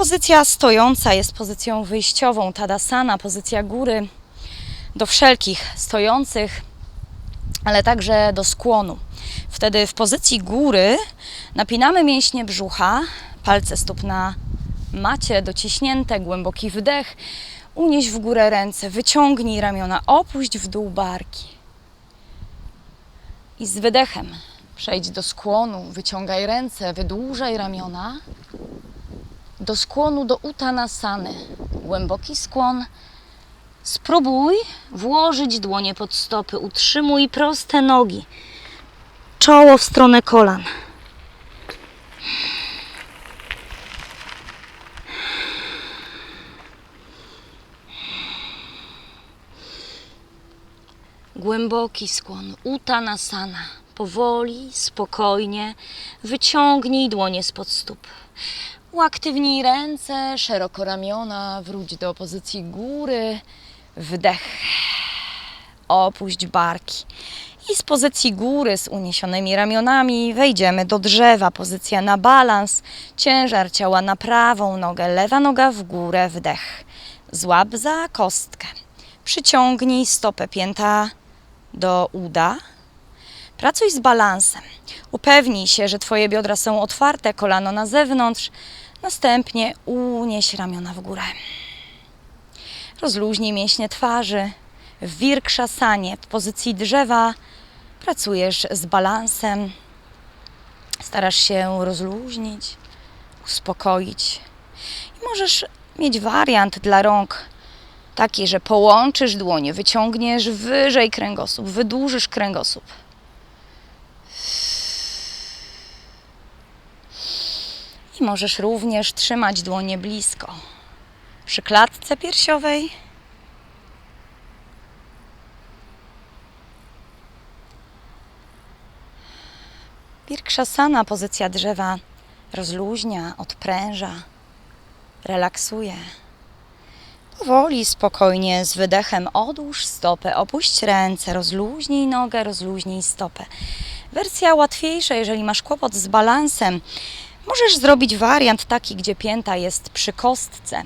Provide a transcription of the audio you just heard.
Pozycja stojąca jest pozycją wyjściową, tadasana, pozycja góry do wszelkich stojących, ale także do skłonu. Wtedy w pozycji góry napinamy mięśnie brzucha, palce stóp na macie dociśnięte, głęboki wdech, unieś w górę ręce, wyciągnij ramiona, opuść w dół barki. I z wydechem przejdź do skłonu, wyciągaj ręce, wydłużaj ramiona. Do skłonu, do utanasany. Głęboki skłon. Spróbuj włożyć dłonie pod stopy, utrzymuj proste nogi. Czoło w stronę kolan. Głęboki skłon, utanasana. Powoli, spokojnie wyciągnij dłonie spod stóp. Uaktywnij ręce, szeroko ramiona, wróć do pozycji góry. Wdech. Opuść barki. I z pozycji góry z uniesionymi ramionami wejdziemy do drzewa. Pozycja na balans. Ciężar ciała na prawą nogę, lewa noga w górę, wdech. Złap za kostkę. Przyciągnij stopę pięta do uda. Pracuj z balansem. Upewnij się, że Twoje biodra są otwarte, kolano na zewnątrz. Następnie unieś ramiona w górę. Rozluźnij mięśnie twarzy. W wirkszasanie, w pozycji drzewa, pracujesz z balansem. Starasz się rozluźnić, uspokoić. I możesz mieć wariant dla rąk taki, że połączysz dłonie, wyciągniesz wyżej kręgosłup, wydłużysz kręgosłup. Możesz również trzymać dłonie blisko. Przy klatce piersiowej. Wirkszasana, pozycja drzewa, rozluźnia, odpręża, relaksuje. Powoli, spokojnie, z wydechem odłóż stopę, opuść ręce, rozluźnij nogę, rozluźnij stopę. Wersja łatwiejsza, jeżeli masz kłopot z balansem, możesz zrobić wariant taki, gdzie pięta jest przy kostce.